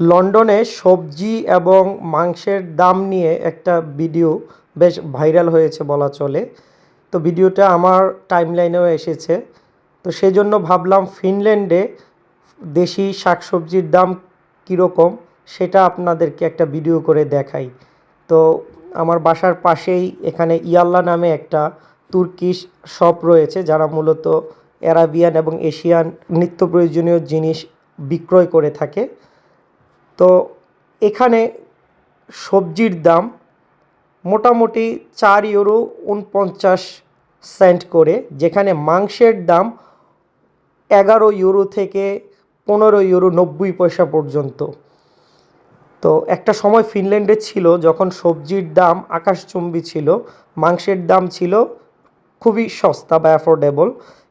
লন্ডনে সবজি এবং মাংসের দাম নিয়ে একটা ভিডিও বেশ ভাইরাল হয়েছে বলা চলে। তো ভিডিওটা আমার টাইমলাইনেও এসেছে। তো সেই জন্য ভাবলাম ফিনল্যান্ডে দেশি শাকসবজির দাম কীরকম সেটা আপনাদেরকে একটা ভিডিও করে দেখাই। তো আমার বাসার পাশেই এখানে ইয়াল্লা নামে একটা তুর্কিশ শপ রয়েছে যারা মূলত অ্যারাবিয়ান এবং এশিয়ান নিত্য প্রয়োজনীয় জিনিস বিক্রয় করে থাকে। তো এখানে সবজির দাম মোটামুটি চার ইউরো উনপঞ্চাশ সেন্ট করে, যেখানে মাংসের দাম এগারো ইউরো থেকে পনেরো ইউরো নব্বই পয়সা পর্যন্ত। তো একটা সময় ফিনল্যান্ডে ছিল, যখন সবজির দাম আকাশচুম্বী ছিল, মাংসের দাম ছিল খুবই সস্তা বা অ্যাফোর্ডেবল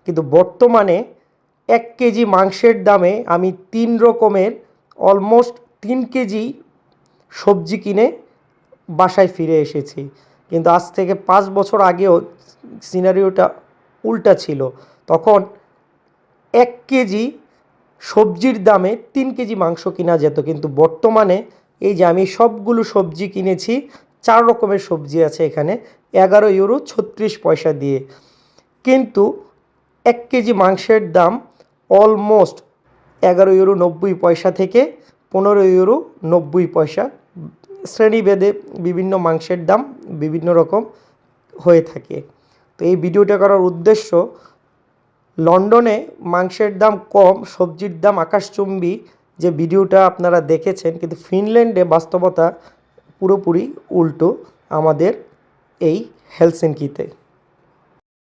কিন্তু বর্তমানে এক কেজি মাংসের দামে আমি তিন রকমের অলমোস্ট তিন কেজি সবজি কিনে বাসায় ফিরে এসেছি। কিন্তু আজ থেকে পাঁচ বছর আগেও সিনারিওটা উল্টা ছিল। তখন এক কেজি সবজির দামে তিন কেজি মাংস কিনা যেত। কিন্তু বর্তমানে এই যে আমি সবগুলো সবজি কিনেছি, চার রকমের সবজি আছে এখানে, এগারো ইউরো ছত্রিশ পয়সা দিয়ে। কিন্তু এক কেজি মাংসের দাম অলমোস্ট এগারো ইউরো নব্বই পয়সা থেকে পনেরো ইউরো নব্বই পয়সা। শ্রেণীভেদে বিভিন্ন মাংসের দাম বিভিন্ন রকম হয়ে থাকে। তো এই ভিডিওটা করার উদ্দেশ্য, লন্ডনে মাংসের দাম কম, সবজির দাম আকাশচুম্বী, যে ভিডিওটা আপনারা দেখেছেন, কিন্তু ফিনল্যান্ডে বাস্তবতা পুরোপুরি উল্টো আমাদের এই হেলসিনকিতে